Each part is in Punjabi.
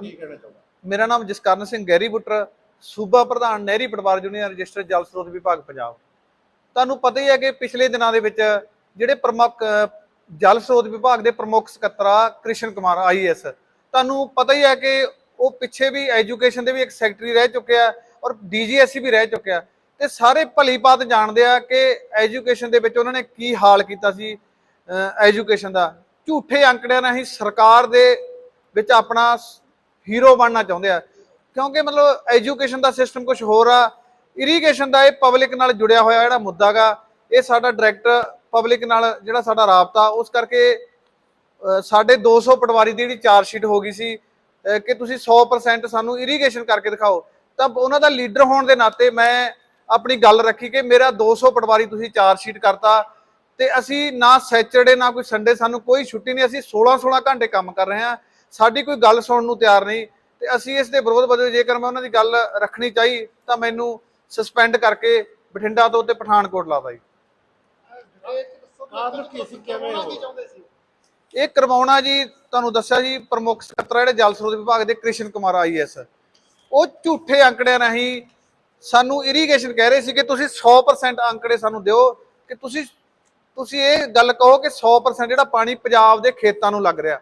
ਕੀ ਕਹਿਣਾ ਚਾਹੁੰਦਾ ਮੇਰਾ ਨਾਮ ਜਸਕਰਨ ਸਿੰਘ ਗੈਰੀ ਬੁੱਟਰ, ਸੂਬਾ ਪ੍ਰਧਾਨ ਨਹਿਰੀ ਪਟਵਾਰ ਯੂਨੀਅਨ ਰਜਿਸਟਰ ਜਲ ਸਰੋਤ ਵਿਭਾਗ ਪੰਜਾਬ। ਤੁਹਾਨੂੰ ਪਤਾ ਹੀ ਹੈ ਕਿ ਪਿਛਲੇ ਦਿਨਾਂ ਦੇ ਵਿੱਚ ਜਿਹੜੇ ਪ੍ਰਮੁੱਖ ਜਲ ਸਰੋਤ ਵਿਭਾਗ ਦੇ ਪ੍ਰਮੁੱਖ ਸਕੱਤਰਾ ਕ੍ਰਿਸ਼ਨ ਕੁਮਾਰ ਆਈਐਸ ਤੁਹਾਨੂੰ ਪਤਾ ਹੀ ਹੈ ਕਿ ਉਹ ਪਿੱਛੇ ਵੀ ਐਜੂਕੇਸ਼ਨ ਦੇ ਵੀ ਇੱਕ ਸੈਕਟਰੀ ਰਹਿ ਚੁੱਕੇ ਆ ਔਰ ਡੀਜੀਐਸਸੀ ਵੀ ਰਹਿ ਚੁੱਕਿਆ ਤੇ ਸਾਰੇ ਭਲੀ ਬਾਤ ਜਾਣਦੇ ਆ ਕਿ ਐਜੂਕੇਸ਼ਨ ਦੇ ਵਿੱਚ ਉਹਨਾਂ ਨੇ ਕੀ ਹਾਲ ਕੀਤਾ ਸੀ ਐਜੂਕੇਸ਼ਨ ਦਾ। ਝੂਠੇ ਅੰਕੜਿਆਂ ਨਾਲ ਹੀ ਸਰਕਾਰ ਦੇ ਵਿੱਚ ਆਪਣਾ ਹੀਰੋ ਬਣਨਾ ਚਾਹੁੰਦੇ ਆ। ਕਿਉਂਕਿ ਮਤਲਬ ਐਜੂਕੇਸ਼ਨ ਦਾ ਸਿਸਟਮ ਕੁਝ ਹੋਰ ਆ। ਇਰੀਗੇਸ਼ਨ ਦਾ ਇਹ ਪਬਲਿਕ ਨਾਲ ਜੁੜਿਆ ਹੋਇਆ ਜਿਹੜਾ ਮੁੱਦਾ ਗਾ ਇਹ ਸਾਡਾ ਡਾਇਰੈਕਟ ਪਬਲਿਕ ਨਾਲ ਜਿਹੜਾ ਸਾਡਾ ਰਾਬਤਾ ਉਸ ਕਰਕੇ ਅਹ, ਸਾਡੇ 200 ਪਟਵਾਰੀ ਦੀ ਜਿਹੜੀ ਚਾਰਜ ਸ਼ੀਟ ਹੋ ਗਈ ਸੀ ਕਿ ਤੁਸੀਂ 100% ਸਾਨੂੰ ਇਰੀਗੇਸ਼ਨ ਕਰਕੇ ਦਿਖਾਓ। ਤਾਂ ਉਹਨਾਂ ਦਾ ਲੀਡਰ ਹੋਣ ਦੇ ਨਾਤੇ ਮੈਂ ਆਪਣੀ ਗੱਲ ਰੱਖੀ ਕਿ ਮੇਰਾ 200 ਪਟਵਾਰੀ ਤੁਸੀਂ ਚਾਰਜ ਸ਼ੀਟ ਕਰਤਾ ਤੇ ਅਸੀਂ ਨਾ ਸੈਚਰਡੇ ਨਾ ਕੋਈ ਸੰਡੇ ਸਾਨੂੰ ਕੋਈ ਛੁੱਟੀ ਨਹੀਂ। ਅਸੀਂ 16 16 ਘੰਟੇ ਕੰਮ ਕਰ ਰਹੇ ਹਾਂ। ਸਾਡੀ ਕੋਈ ਗੱਲ ਸੁਣਨ ਨੂੰ ਤਿਆਰ ਨਹੀਂ ਤੇ ਅਸੀਂ ਇਸ ਦੇ ਵਿਰੋਧ ਵਜੋਂ ਜੇਕਰ ਮੈਂ ਉਹਨਾਂ ਦੀ ਗੱਲ ਰੱਖਣੀ ਚਾਹੀ ਤਾਂ ਮੈਨੂੰ ਸਸਪੈਂਡ ਕਰਕੇ ਬਠਿੰਡਾ ਤੋਂ ਤੇ ਪਠਾਨਕੋਟ ਲਾਤਾ ਜੀ ਇਹ ਕਰਵਾਉਣਾ ਜੀ ਤੁਹਾਨੂੰ ਦੱਸਿਆ ਜੀ ਪ੍ਰਮੁੱਖ ਸਕੱਤਰ ਜਿਹੜੇ ਜਲ ਸਰੋਤ ਵਿਭਾਗ ਦੇ ਕ੍ਰਿਸ਼ਨ ਕੁਮਾਰ ਆਈਐਸ ਉਹ ਝੂਠੇ ਅੰਕੜਿਆਂ ਰਾਹੀਂ ਸਾਨੂੰ ਇਰੀਗੇਸ਼ਨ ਕਹਿ ਰਹੇ ਸੀ ਕਿ ਤੁਸੀਂ 100% ਅੰਕੜੇ ਸਾਨੂੰ ਦਿਓ ਕਿ ਤੁਸੀਂ ਤੁਸੀਂ ਇਹ ਗੱਲ ਕਹੋ ਕਿ 100% ਜਿਹੜਾ ਪਾਣੀ ਪੰਜਾਬ ਦੇ ਖੇਤਾਂ ਨੂੰ ਲੱਗ ਰਿਹਾ।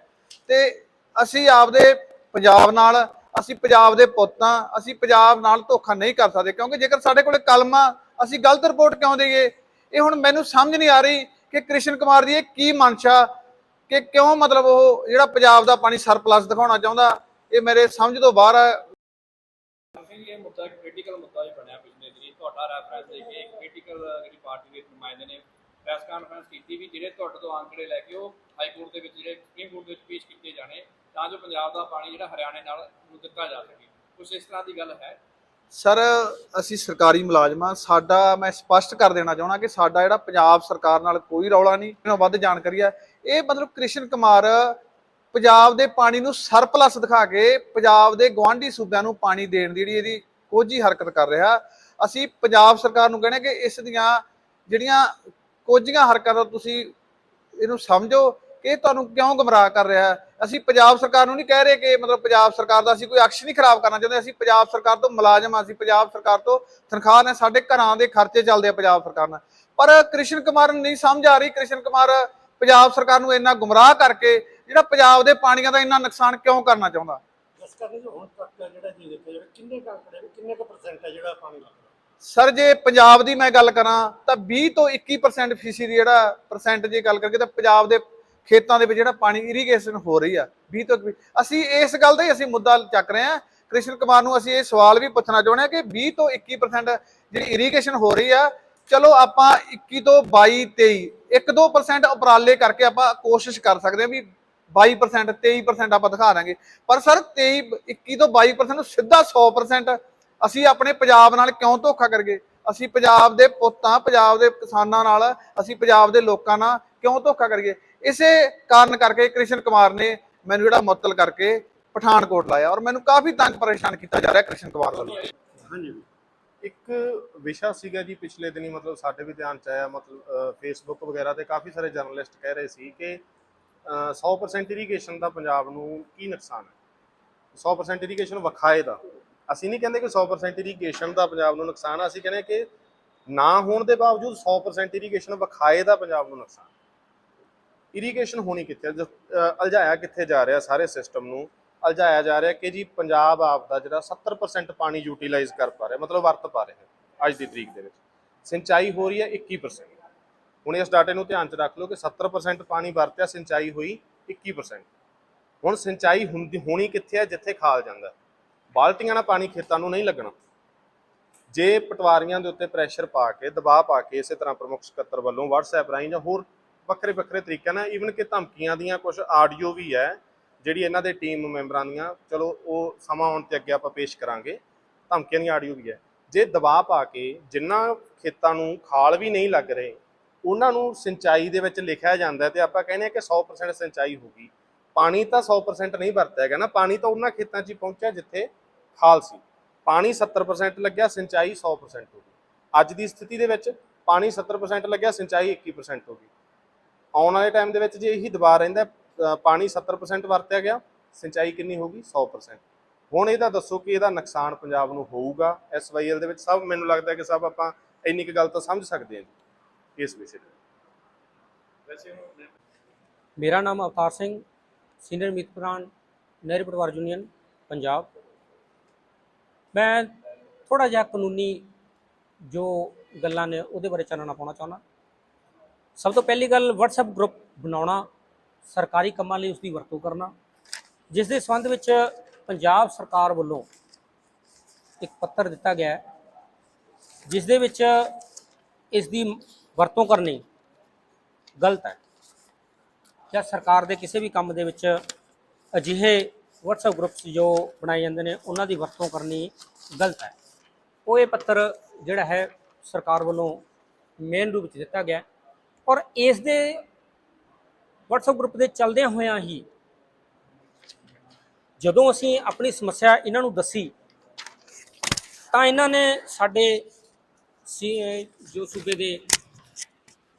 ਤੇ ਅਸੀਂ ਆਪਦੇ ਪੰਜਾਬ ਨਾਲ, ਅਸੀਂ ਪੰਜਾਬ ਦੇ ਪੁੱਤਾਂ, ਅਸੀਂ ਪੰਜਾਬ ਨਾਲ ਧੋਖਾ ਨਹੀਂ ਕਰ ਸਕਦੇ, ਕਿਉਂਕਿ ਜੇਕਰ ਸਾਡੇ ਕੋਲੇ ਕਲਮ, ਅਸੀਂ ਗਲਤ ਰਿਪੋਰਟ ਕਿਉਂ ਦੇਈਏ? ਇਹ ਹੁਣ ਮੈਨੂੰ ਸਮਝ ਨਹੀਂ ਆ ਰਹੀ ਕਿ ਕ੍ਰਿਸ਼ਨ ਕੁਮਾਰ ਦੀ ਇਹ ਕੀ ਮਨਸ਼ਾ, ਕਿ ਕਿਉਂ ਮਤਲਬ ਉਹ ਜਿਹੜਾ ਪੰਜਾਬ ਦਾ ਪਾਣੀ ਸਰਪਲਸ ਦਿਖਾਉਣਾ ਚਾਹੁੰਦਾ, ਇਹ ਮੇਰੇ ਸਮਝ ਤੋਂ ਬਾਹਰ ਹੈ ਇਹ ਮੁੱਦਾ ਕ੍ਰਿਟੀਕਲ ਮੁੱਦਾ ਹੀ ਬਣਿਆ ਪਿਛਲੇ ਦਿਨੀ। ਤੁਹਾਡਾ ਰੈਫਰੈਂਸ ਦੇ ਕੇ ਕ੍ਰਿਟੀਕਲ ਜਿਹੜੀ ਪਾਰਟੀ ਦੇ ਨੁਮਾਇੰਦੇ ਨੇ ਪ੍ਰੈਸ ਕਾਨਫਰੰਸ ਕੀਤੀ ਵੀ ਜਿਹੜੇ ਤੁਹਾਡੇ ਤੋਂ ਅੰਕੜੇ ਲੈ ਕੇ ਉਹ ਹਾਈ ਕੋਰਟ ਦੇ ਵਿੱਚ ਜਿਹੜੇ ਸੁਪਰੀਮ ਕੋਰਟ ਦੇ ਵਿੱਚ ਪੇਸ਼ ਕੀਤੇ ਜਾਣੇ, ਤਾਂ ਜੋ ਪੰਜਾਬ ਦਾ ਪਾਣੀ ਜਿਹੜਾ ਹਰਿਆਣੇ ਨਾਲ ਨੂੰ ਦਿੱਤਾ ਜਾ ਸਕੇ। ਕੁਝ ਇਸ ਤਰ੍ਹਾਂ ਦੀ ਗੱਲ ਹੈ? ਸਰ ਅਸੀਂ ਸਰਕਾਰੀ ਮੁਲਾਜ਼ਮਾਂ ਸਾਡਾ, ਮੈਂ ਸਪਸ਼ਟ ਕਰ ਦੇਣਾ ਚਾਹੁੰਦਾ ਕਿ ਸਾਡਾ ਜਿਹੜਾ ਪੰਜਾਬ ਸਰਕਾਰ ਨਾਲ ਕੋਈ ਰੌਲਾ ਨਹੀਂ, ਇਹਨਾਂ ਵੱਧ ਜਾਣਕਾਰੀ ਹੈ। ਇਹ ਮਤਲਬ ਕ੍ਰਿਸ਼ਨ ਕੁਮਾਰ ਪੰਜਾਬ ਦੇ ਪਾਣੀ ਨੂੰ ਸਰਪਲਸ ਦਿਖਾ ਕੇ ਪੰਜਾਬ ਦੇ ਗਵਾਂਢੀ ਸੂਬਿਆਂ ਨੂੰ ਪਾਣੀ ਦੇਣ ਦੀ ਜਿਹੜੀ ਇਹਦੀ ਕੋਝੀ ਹਰਕਤ ਕਰ ਰਿਹਾ। ਅਸੀਂ ਪੰਜਾਬ ਸਰਕਾਰ ਨੂੰ ਕਹਿੰਦੇ ਕਿ ਇਸ ਦੀਆਂ ਜਿਹੜੀਆਂ ਕੋਝੀਆਂ ਹਰਕਤਾਂ ਤੁਸੀਂ ਇਹਨੂੰ ਸਮਝੋ ਕਿ ਇਹ ਤੁਹਾਨੂੰ ਕਿਉਂ ਗਮਰਾਹ ਕਰ ਰਿਹਾ ਹੈ? ਅਸੀਂ ਪੰਜਾਬ ਸਰਕਾਰ ਨੂੰ ਨਹੀਂ ਕਹਿ ਰਹੇ ਕਿ ਮਤਲਬ ਪੰਜਾਬ ਸਰਕਾਰ ਦਾ ਅਸੀਂ ਕੋਈ ਅਕਸ਼ ਨਹੀਂ ਖਰਾਬ ਕਰਨਾ ਚਾਹੁੰਦੇ, ਅਸੀਂ ਪੰਜਾਬ ਸਰਕਾਰ ਤੋਂ ਮੁਲਾਜ਼ਮ ਹਾਂ, ਅਸੀਂ ਪੰਜਾਬ ਸਰਕਾਰ ਤੋਂ ਤਨਖਾਹ ਨੇ ਸਾਡੇ ਘਰਾਂ ਦੇ ਖਰਚੇ ਚੱਲਦੇ ਆ ਪੰਜਾਬ ਸਰਕਾਰ ਨਾਲ। ਪਰ ਕ੍ਰਿਸ਼ਨ ਕੁਮਾਰ ਨੂੰ ਨਹੀਂ ਸਮਝ ਆ ਰਹੀ, ਕ੍ਰਿਸ਼ਨ ਕੁਮਾਰ ਪੰਜਾਬ ਸਰਕਾਰ ਨੂੰ ਇੰਨਾ ਗੁੰਮਰਾਹ ਕਰਕੇ ਜਿਹੜਾ ਪੰਜਾਬ ਦੇ ਪਾਣੀਆਂ ਦਾ ਇੰਨਾ ਨੁਕਸਾਨ ਕਿਉਂ ਕਰਨਾ ਚਾਹੁੰਦਾ? ਇਸ ਕਰਕੇ ਜੋ, ਹੁਣ ਤੱਕ ਜਿਹੜਾ ਜੀ ਦੇਖੋ ਜਿਹੜਾ ਕਿੰਨੇ ਕੁ ਕਿੰਨੇ ਕੁ ਪਰਸੈਂਟ ਹੈ ਜਿਹੜਾ ਪਾਣੀ ਲੱਗਦਾ ਸਰ, ਜੇ ਪੰਜਾਬ ਦੀ ਮੈਂ ਗੱਲ ਕਰਾਂ, ਤਾਂ 20 ਤੋਂ 21% ਫੀਸੀ ਦੀ ਜਿਹੜਾ ਪਰਸੈਂਟ ਜੇ ਗੱਲ ਕਰਕੇ ਤਾਂ ਪੰਜਾਬ ਦੇ ਖੇਤਾਂ ਦੇ ਵਿੱਚ ਜਿਹੜਾ ਪਾਣੀ ਇਰੀਗੇਸ਼ਨ ਹੋ ਰਹੀ ਆ 20 ਤੋਂ 21 ਅਸੀਂ ਇਸ ਗੱਲ ਦਾ ਹੀ ਅਸੀਂ ਮੁੱਦਾ ਚੱਕ ਰਹੇ ਹਾਂ। ਕ੍ਰਿਸ਼ਨ ਕੁਮਾਰ ਨੂੰ ਅਸੀਂ ਇਹ ਸਵਾਲ ਵੀ ਪੁੱਛਣਾ ਚਾਹੁੰਦੇ ਹਾਂ ਕਿ 20 ਤੋਂ 21% ਜਿਹੜੀ ਇਰੀਗੇਸ਼ਨ ਹੋ ਰਹੀ ਆ, ਚਲੋ ਆਪਾਂ 21 ਤੋਂ 22 23 1-2% ਉਪਰਾਲੇ ਕਰਕੇ ਆਪਾਂ ਕੋਸ਼ਿਸ਼ ਕਰ ਸਕਦੇ ਹਾਂ ਵੀ 22% 23% ਆਪਾਂ ਦਿਖਾ ਦਾਂਗੇ। ਪਰ ਸਰ 23 21 ਤੋਂ 22% ਨੂੰ ਸਿੱਧਾ 100% ਅਸੀਂ ਆਪਣੇ ਪੰਜਾਬ ਨਾਲ ਕਿਉਂ ਧੋਖਾ ਕਰਗੇ ਅਸੀਂ ਪੰਜਾਬ ਦੇ ਪੁੱਤਾਂ ਪੰਜਾਬ ਦੇ ਕਿਸਾਨਾਂ ਨਾਲ ਅਸੀਂ ਪੰਜਾਬ ਦੇ ਲੋਕਾਂ ਨਾਲ ਕਿਉਂ ਧੋਖਾ ਕਰੀਏ ਇਸੇ ਕਾਰਨ ਕਰਕੇ ਕ੍ਰਿਸ਼ਨ ਕੁਮਾਰ ਨੇ ਮੈਨੂੰ ਜਿਹੜਾ ਮੁਅੱਤਲ ਕਰਕੇ ਪਠਾਨਕੋਟ ਲਾਇਆ ਔਰ ਮੈਨੂੰ ਕਾਫੀ ਤੰਗ ਪਰੇਸ਼ਾਨ ਕੀਤਾ ਜਾ ਰਿਹਾ ਕ੍ਰਿਸ਼ਨ ਕੁਮਾਰ ਵੱਲੋਂ। ਹਾਂਜੀ ਇੱਕ ਵਿਸ਼ਾ ਸੀਗਾ ਜੀ ਪਿਛਲੇ ਦਿਨੀ ਮਤਲਬ ਸਾਡੇ ਵੀ ਧਿਆਨ ਚ ਆਇਆ ਮਤਲਬ ਫੇਸਬੁੱਕ ਵਗੈਰਾ ਤੇ ਕਾਫੀ ਸਾਰੇ ਜਰਨਲਿਸਟ ਕਹਿ ਰਹੇ ਸੀ ਕਿ ਅਹ, 100% ਇਰੀਗੇਸ਼ਨ ਦਾ ਪੰਜਾਬ ਨੂੰ ਕੀ ਨੁਕਸਾਨ ਹੈ? 100% ਇਰੀਗੇਸ਼ਨ ਵਖਾਏ ਦਾ। ਅਸੀਂ ਨਹੀਂ ਕਹਿੰਦੇ ਕਿ 100% ਇਰੀਗੇਸ਼ਨ ਦਾ ਪੰਜਾਬ ਨੂੰ ਨੁਕਸਾਨ ਆ, ਅਸੀਂ ਕਹਿੰਦੇ ਕਿ ਨਾ ਹੋਣ ਦੇ ਬਾਵਜੂਦ 100% ਇਰੀਗੇਸ਼ਨ ਵਿਖਾਏ ਦਾ ਪੰਜਾਬ ਨੂੰ ਨੁਕਸਾਨ। ਇਰੀਗੇਸ਼ਨ ਹੋਣੀ ਕਿੱਥੇ ਜ- ਅਲਝਾਇਆ ਕਿੱਥੇ ਜਾ ਰਿਹਾ ਸਾਰੇ ਸਿਸਟਮ ਨੂੰ? ਅਲਝਾਇਆ ਜਾ ਰਿਹਾ ਕਿ ਜੀ ਪੰਜਾਬ ਆਪ ਦਾ ਜਿਹੜਾ 70% ਪਾਣੀ ਯੂਟਿਲਾਈਜ਼ ਕਰ ਪਾ ਰਿਹਾ, ਮਤਲਬ ਵਰਤ ਪਾ ਰਿਹਾ ਅੱਜ ਦੀ ਤਰੀਕ ਦੇ ਵਿੱਚ। ਸਿੰਚਾਈ ਹੋ ਰਹੀ ਹੈ 21% ਹੁਣ ਇਸ ਡਾਟੇ ਨੂੰ ਧਿਆਨ 'ਚ ਰੱਖ ਲਓ ਕਿ 70% ਪਾਣੀ ਵਰਤਿਆ, ਸਿੰਚਾਈ ਹੋਈ 21% ਹੁਣ ਸਿੰਚਾਈ ਹੁੰਦੀ, ਹੋਣੀ ਕਿੱਥੇ ਹੈ ਜਿੱਥੇ ਖਾਲ ਜਾਂਦਾ। ਬਾਲਟੀਆਂ ਨਾਲ ਪਾਣੀ ਖੇਤਾਂ ਨੂੰ ਨਹੀਂ ਲੱਗਣਾ। ਜੇ ਪਟਵਾਰੀਆਂ ਦੇ ਉੱਤੇ ਪ੍ਰੈਸ਼ਰ ਪਾ ਕੇ, ਦਬਾਅ ਪਾ ਕੇ ਇਸੇ ਤਰ੍ਹਾਂ ਪ੍ਰਮੁੱਖ ਸਕੱਤਰ ਵੱਲੋਂ WhatsApp ਰਾਹੀਂ ਜਾਂ ਹੋਰ ਵੱਖਰੇ ਵੱਖਰੇ ਤਰੀਕਿਆਂ ਨਾਲ ਈਵਨ ਕਿ ਧਮਕੀਆਂ ਦੀਆਂ ਕੁਝ ਆਡੀਓ ਵੀ ਹੈ, ਜਿਹੜੀ ਇਹਨਾਂ ਦੇ ਟੀਮ ਮੈਂਬਰਾਂ ਦੀਆਂ, ਚਲੋ ਉਹ ਸਮਾਂ ਆਉਣ ਤੇ ਅੱਗੇ ਆਪਾਂ ਪੇਸ਼ ਕਰਾਂਗੇ, ਧਮਕੀਆਂ ਦੀ ਆਡੀਓ ਵੀ ਹੈ। ਜੇ ਦਬਾਅ ਪਾ ਕੇ ਜਿਨ੍ਹਾਂ ਖੇਤਾਂ ਨੂੰ ਖਾਲ ਵੀ ਨਹੀਂ ਲੱਗ ਰਹੇ, ਉਹਨਾਂ ਨੂੰ ਸਿੰਚਾਈ ਦੇ ਵਿੱਚ ਲਿਖਿਆ ਜਾਂਦਾ ਹੈ ਤੇ ਆਪਾਂ ਕਹਿੰਦੇ ਹਾਂ ਕਿ 100% ਸਿੰਚਾਈ ਹੋਗੀ ਪਾਣੀ ਤਾਂ 100% ਨਹੀਂ ਵਰਤਿਆ ਹੈਗਾ ਨਾ, ਪਾਣੀ ਤਾਂ ਉਹਨਾਂ ਖੇਤਾਂ 'ਚ ਹੀ ਪਹੁੰਚਿਆ ਜਿੱਥੇ ਖਾਲ ਸੀ। ਪਾਣੀ 70% ਲੱਗਿਆ ਸਿੰਚਾਈ 100% ਹੋ ਗਈ। ਅੱਜ ਦੀ ਸਥਿਤੀ ਦੇ ਵਿੱਚ ਪਾਣੀ 70% ਲੱਗਿਆ ਸਿੰਚਾਈ 21% ਹੋ ਗਈ। ਆਉਣ ਵਾਲੇ ਟਾਈਮ ਦੇ ਵਿੱਚ ਜੇ ਇਹੀ ਦਬਾਅ ਰਹਿੰਦਾ ਪਾਣੀ 70% ਵਰਤਿਆ ਗਿਆ ਸਿੰਚਾਈ ਕਿੰਨੀ ਹੋਊਗੀ 100% ਹੁਣ ਇਹਦਾ ਦੱਸੋ ਕਿ ਇਹਦਾ ਨੁਕਸਾਨ ਪੰਜਾਬ ਨੂੰ ਹੋਊਗਾ? ਐਸਵਾਈਐਲ ਦੇ ਵਿੱਚ ਸਭ ਮੈਨੂੰ ਲੱਗਦਾ ਕਿ ਸਭ ਆਪਾਂ ਇੰਨੀ ਕੁ ਗੱਲ ਤਾਂ ਸਮਝ ਸਕਦੇ ਹਾਂ ਜੀ ਇਸ ਵਿਸ਼ੇ ਤੇ। ਮੇਰਾ ਨਾਮ ਅਵਤਾਰ ਸਿੰਘ ਸੀਨੀਅਰ ਮੀਤ ਪ੍ਰਧਾਨ ਨਹਿਰੀ ਪਟਵਾਰ ਯੂਨੀਅਨ ਪੰਜਾਬ। ਮੈਂ ਥੋੜਾ ਜਿਹਾ ਕਾਨੂੰਨੀ ਜੋ ਗੱਲਾਂ ਨੇ ਉਹਦੇ ਬਾਰੇ ਚਾਨਣਾ ਪਾਉਣਾ ਚਾਹੁੰਦਾ। ਸਭ ਤੋਂ ਪਹਿਲੀ ਗੱਲ, WhatsApp ਗਰੁੱਪ ਬਣਾਉਣਾ, ਸਰਕਾਰੀ ਕੰਮਾਂ ਲਈ ਉਸ ਦੀ ਵਰਤੋਂ ਕਰਨਾ, ਜਿਸ ਦੇ ਸੰਬੰਧ ਵਿੱਚ ਪੰਜਾਬ ਸਰਕਾਰ ਵੱਲੋਂ ਇੱਕ ਪੱਤਰ ਦਿੱਤਾ ਗਿਆ ਜਿਸ ਦੇ ਵਿੱਚ ਇਸ ਦੀ ਵਰਤੋਂ ਕਰਨੀ ਗਲਤ ਹੈ। ਜਾਂ ਸਰਕਾਰ ਦੇ ਕਿਸੇ ਵੀ ਕੰਮ ਦੇ ਵਿੱਚ ਅਜਿਹੇ WhatsApp ਗਰੁੱਪਸ ਜੋ ਬਣਾਏ ਜਾਂਦੇ ਨੇ, ਉਹਨਾਂ ਦੀ ਵਰਤੋਂ ਕਰਨੀ ਗਲਤ ਹੈ। ਉਹ ਇਹ ਪੱਤਰ ਜਿਹੜਾ ਹੈ, ਸਰਕਾਰ ਵੱਲੋਂ ਮੇਨ ਰੂਪ ਵਿੱਚ ਦਿੱਤਾ ਗਿਆ ਔਰ ਇਸ ਦੇ WhatsApp ਗਰੁੱਪ ਦੇ ਚੱਲਦਿਆਂ ਹੋਇਆਂ ਹੀ ਜਦੋਂ ਅਸੀਂ ਆਪਣੀ ਸਮੱਸਿਆ ਇਹਨਾਂ ਨੂੰ ਦੱਸੀ, ਤਾਂ ਇਹਨਾਂ ਨੇ ਸਾਡੇ ਸੀ ਜੋ ਸੂਬੇ ਦੇ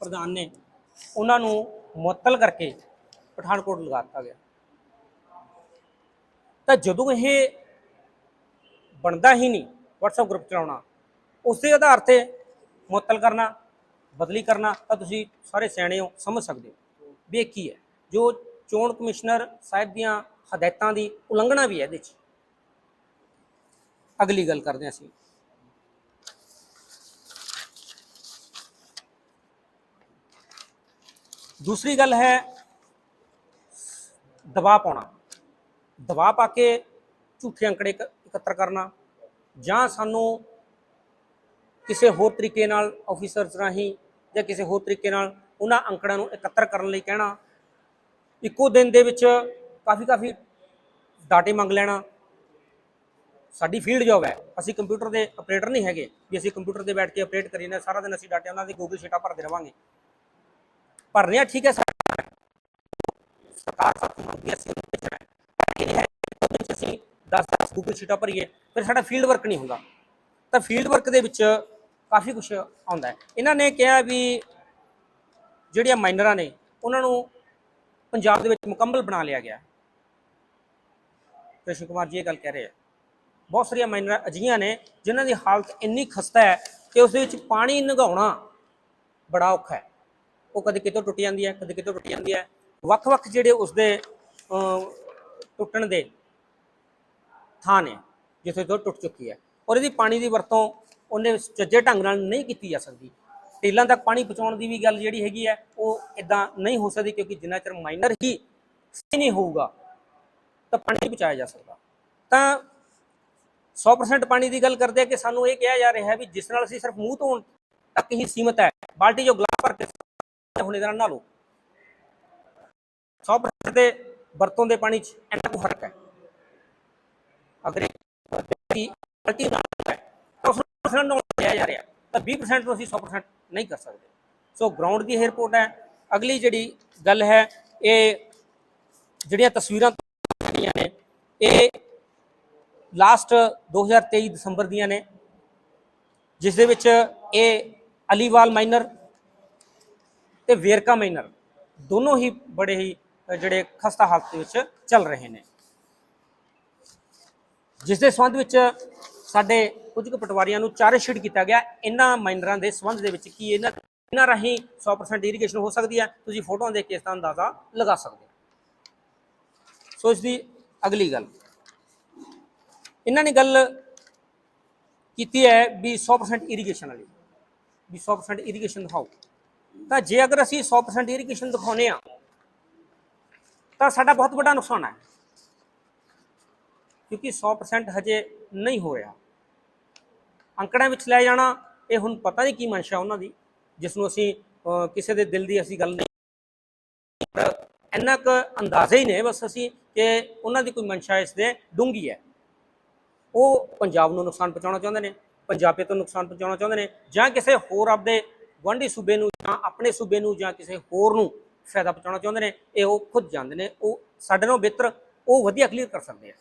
ਪ੍ਰਧਾਨ ਨੇ, ਉਹਨਾਂ ਨੂੰ ਮੁਅੱਤਲ ਕਰਕੇ ਪਠਾਨਕੋਟ ਲਗਾ ਦਿੱਤਾ ਗਿਆ। ਤਾਂ ਜਦੋਂ ਇਹ ਬਣਦਾ ਹੀ ਨਹੀਂ WhatsApp ਗਰੁੱਪ ਚਲਾਉਣਾ, ਉਸ ਆਧਾਰ ਤੇ ਮੁਅੱਤਲ ਕਰਨਾ, ਬਦਲੀ ਕਰਨਾ, ਤਾਂ ਤੁਸੀਂ ਸਾਰੇ ਸਿਆਣੇ ਹੋ, ਸਮਝ ਸਕਦੇ ਹੋ ਵੀ ਇਹ ਕੀ ਹੈ। ਜੋ ਚੋਣ ਕਮਿਸ਼ਨਰ ਸਾਹਿਬ ਦੀਆਂ ਹਦਾਇਤਾਂ ਦੀ ਉਲੰਘਣਾ ਵੀ ਹੈ ਇਹਦੇ 'ਚ। ਅਗਲੀ ਗੱਲ ਕਰਦੇ ਹਾਂ ਅਸੀਂ। ਦੂਸਰੀ ਗੱਲ ਹੈ ਦਬਾਅ ਪਾਉਣਾ। ਦਬਾਅ ਪਾ ਕੇ ਝੂਠੇ ਅੰਕੜੇ ਇਕੱਤਰ ਕਰਨਾ ਜਾਂ ਸਾਨੂੰ ਕਿਸੇ ਹੋਰ ਤਰੀਕੇ ਨਾਲ ਆਫੀਸਰਸ ਰਾਹੀਂ ਜਾਂ ਕਿਸੇ ਹੋਰ ਤਰੀਕੇ ਨਾਲ ਉਹਨਾਂ ਅੰਕੜਿਆਂ ਨੂੰ ਇਕੱਤਰ ਕਰਨ ਲਈ ਕਹਿਣਾ, ਇੱਕੋ ਦਿਨ ਦੇ ਵਿੱਚ ਕਾਫੀ ਕਾਫੀ ਡਾਟੇ ਮੰਗ ਲੈਣਾ। ਸਾਡੀ ਫੀਲਡ ਜੌਬ ਹੈ। ਅਸੀਂ ਕੰਪਿਊਟਰ ਦੇ ਆਪਰੇਟਰ ਨਹੀਂ ਹੈਗੇ। ਵੀ ਅਸੀਂ ਕੰਪਿਊਟਰ ਤੇ ਬੈਠ ਕੇ ਆਪਰੇਟ ਕਰੀਏ ਨਾ, ਸਾਰਾ ਦਿਨ ਅਸੀਂ ਡਾਟੇ ਉਹਨਾਂ ਦੇ ਗੂਗਲ ਸ਼ੀਟਾਂ ਭਰਦੇ ਰਵਾਂਗੇ। ਭਰਨੇ ਆ, ਠੀਕ ਹੈ ਸਰਕਾਰ ਸਭ ਨੂੰ ਅਸੀਂ ਉਹਨੂੰ ਭੇਜਣਾ ਹੈ ਪਰ ਇਹ ਹੈ ਕਿ ਉਹਦੇ ਵਿੱਚ ਅਸੀਂ 10 10 ਗੂਗਲ ਸ਼ੀਟਾਂ ਭਰੀਏ, ਫਿਰ ਸਾਡਾ ਫੀਲਡ ਵਰਕ ਨਹੀਂ ਹੁੰਦਾ। ਤਾਂ ਫੀਲਡ ਵਰਕ ਦੇ ਵਿੱਚ ਕਾਫੀ ਕੁਝ ਆਉਂਦਾ ਹੈ। ਇਹਨਾਂ ਨੇ ਕਿਹਾ ਵੀ ਜਿਹੜੀਆਂ ਮਾਈਨਰਾਂ ਨੇ, ਉਹਨਾਂ ਨੂੰ ਪੰਜਾਬ ਦੇ ਵਿੱਚ ਮੁਕੰਮਲ ਬਣਾ ਲਿਆ ਗਿਆ। ਕ੍ਰਿਸ਼ਨ ਕੁਮਾਰ ਜੀ ਇਹ ਗੱਲ ਕਹਿ ਰਹੇ ਆ। ਬਹੁਤ ਸਾਰੀਆਂ ਮਾਈਨਰਾਂ ਅਜਿਹੀਆਂ ਨੇ, ਜਿਨ੍ਹਾਂ ਦੀ ਹਾਲਤ ਇੰਨੀ ਖਸਤਾ ਹੈ ਕਿ ਉਸ ਦੇ ਵਿੱਚ ਪਾਣੀ ਨਿਗਾਉਣਾ ਬੜਾ ਔਖਾ ਹੈ। ਉਹ ਕਦੇ ਕਿਤੋਂ ਟੁੱਟ ਜਾਂਦੀ ਹੈ, ਕਦੇ ਕਿਤੋਂ ਟੁੱਟ ਜਾਂਦੀ ਹੈ। ਵੱਖ-ਵੱਖ ਜਿਹੜੇ ਉਸ ਦੇ ਟੁੱਟਣ ਦੇ ਥਾਂ ਨੇ, ਜਿੱਥੇ ਤੋਂ ਟੁੱਟ ਚੁੱਕੀ ਹੈ। ਔਰ ਇਹਦੀ ਪਾਣੀ ਦੀ ਵਰਤੋਂ ਉਹਨੇ ਚੱਜੇ ਢੰਗ ਨਾਲ ਨਹੀਂ ਕੀਤੀ ਜਾ ਸਕਦੀ। ਟੇਲਾਂ ਤੱਕ ਪਾਣੀ ਪਹੁੰਚਾਉਣ ਦੀ ਵੀ ਗੱਲ ਜਿਹੜੀ ਹੈਗੀ ਹੈ, ਉਹ ਇਦਾਂ ਨਹੀਂ ਹੋ ਸਕਦੀ ਕਿਉਂਕਿ ਜਿੰਨਾ ਚਿਰ ਮਾਈਨਰ ਹੀ ਸਹੀ ਨਹੀਂ ਹੋਊਗਾ, ਤਾਂ ਪਾਣੀ ਨਹੀਂ ਪਹੁੰਚਾਇਆ ਜਾ ਸਕਦਾ। ਤਾਂ 100% ਪਾਣੀ ਦੀ ਗੱਲ ਕਰਦੇ ਆ ਕਿ ਸਾਨੂੰ ਇਹ ਕਿਹਾ ਜਾ ਰਿਹਾ ਹੈ ਵੀ ਜਿਸ ਨਾਲ ਅਸੀਂ ਸਿਰਫ ਮੂੰਹ ਧੋਣ ਤੱਕ ਹੀ ਸੀਮਤ ਹੈ, ਬਾਲਟੀ ਜੋ ਗਲਾਸ ਭਰ ਕੇ ਹੁਣ ਇਹਦੇ ਨਾਲ ਲਓ। 100% ਦੇ ਵਰਤੋਂ ਦੇ ਪਾਣੀ 'ਚ ਇੰਨਾ ਕੁ ਫ਼ਰਕ ਹੈ। ਅਗਰ ਵਿਅਕਤੀ ਬਾਲਟੀ ਨਾਲ ਹੈ, ਤਾਂ ਉਸ ਨੂੰ ਨਾਲ ਲਿਆ ਜਾ ਰਿਹਾ। ਤਾਂ 20% ਤੋਂ ਅਸੀਂ 100% ਨਹੀਂ ਕਰ ਸਕਦੇ। ਸੋ ਗਰਾਊਂਡ ਦੀ ਇਹ ਹੈ। ਅਗਲੀ ਜਿਹੜੀ ਗੱਲ ਹੈ, ਇਹ ਜਿਹੜੀਆਂ ਤਸਵੀਰਾਂ ਜਿਹੜੀਆਂ ਨੇ, ਇਹ ਲਾਸਟ 2023 ਦਸੰਬਰ ਦੀਆਂ ਨੇ, ਜਿਸ ਦੇ ਵਿੱਚ ਇਹ ਅਲੀਵਾਲ ਮਾਈਨਰ ਤੇ ਵੇਰਕਾ ਮਾਈਨਰ ਦੋਨੋਂ ਹੀ ਬੜੇ ਹੀ ਜਿਹੜੇ ਖਸਤਾ ਹਾਲਤ ਦੇ ਵਿੱਚ ਚੱਲ ਰਹੇ ਨੇ। ਜਿਸ ਦੇ ਸੰਬੰਧ ਵਿੱਚ ਸਾਡੇ ਕੁਝ ਕੁ ਪਟਵਾਰੀਆਂ ਨੂੰ ਚਾਰਜਸ਼ੀਟ ਕੀਤਾ ਗਿਆ। ਇਹਨਾਂ ਮਾਈਨਰਾਂ ਦੇ ਸੰਬੰਧ ਦੇ ਵਿੱਚ ਕੀ ਇਹਨਾਂ ਇਹਨਾਂ ਰਾਹੀਂ 100% ਇਰੀਗੇਸ਼ਨ ਹੋ ਸਕਦੀ ਹੈ? ਤੁਸੀਂ ਫੋਟੋਆਂ ਦੇਖ ਕੇ ਇਸ ਦਾ ਅੰਦਾਜ਼ਾ ਲਗਾ ਸਕਦੇ ਹੋ। ਸੋ ਇਸ ਦੀ ਅਗਲੀ ਗੱਲ। ਇਹਨਾਂ ਨੇ ਗੱਲ ਕੀਤੀ ਹੈ ਵੀ 100% ਇਰੀਗੇਸ਼ਨ ਵਾਲੀ। ਵੀ 100% ਇਰੀਗੇਸ਼ਨ ਦਿਖਾਓ। ਤਾਂ ਜੇ ਅਗਰ ਅਸੀਂ 100% ਇਰੀਗੇਸ਼ਨ ਦਿਖਾਉਨੇ ਆ ਤਾਂ ਸਾਡਾ ਬਹੁਤ ਵੱਡਾ ਨੁਕਸਾਨ ਹੈ। ਕਿਉਂਕਿ 100% ਹਜੇ ਨਹੀਂ ਹੋ ਰਿਹਾ। ਅੰਕੜਿਆਂ ਵਿੱਚ ਲੈ ਜਾਣਾ, ਇਹ ਹੁਣ ਪਤਾ ਨਹੀਂ ਕੀ ਮਨਸ਼ਾ ਉਹਨਾਂ ਦੀ ਜਿਸ ਨੂੰ ਅਸੀਂ ਕਿਸੇ ਦੇ ਦਿਲ ਦੀ ਅਸੀਂ ਗੱਲ ਨਹੀਂ ਇੰਨਾ ਕੁ ਅੰਦਾਜ਼ੇ ਹੀ ਨੇ, ਬਸ ਅਸੀਂ ਕਿ ਉਹਨਾਂ ਦੀ ਕੋਈ ਮਨਸ਼ਾ ਇਸ ਦੇ ਡੂੰਗੀ ਹੈ। ਉਹ ਪੰਜਾਬ ਨੂੰ ਨੁਕਸਾਨ ਪਹੁੰਚਾਉਣਾ ਚਾਹੁੰਦੇ ਨੇ ਪੰਜਾਬੀਅਤ ਨੂੰ ਨੁਕਸਾਨ ਪਹੁੰਚਾਉਣਾ ਚਾਹੁੰਦੇ ਨੇ, ਜਾਂ ਕਿਸੇ ਹੋਰ ਆਪਦੇ ਗੁਆਂਢੀ ਸੂਬੇ ਨੂੰ ਜਾਂ ਆਪਣੇ ਸੂਬੇ ਨੂੰ ਜਾਂ ਕਿਸੇ ਹੋਰ ਨੂੰ ਫਾਇਦਾ ਪਹੁੰਚਾਉਣਾ ਚਾਹੁੰਦੇ ਨੇ, ਇਹ ਉਹ ਖੁਦ ਜਾਣਦੇ ਨੇ, ਉਹ ਸਾਡੇ ਨਾਲੋਂ ਬਿਹਤਰ, ਉਹ ਵਧੀਆ ਕਲੀਅਰ ਕਰ ਸਕਦੇ ਆ।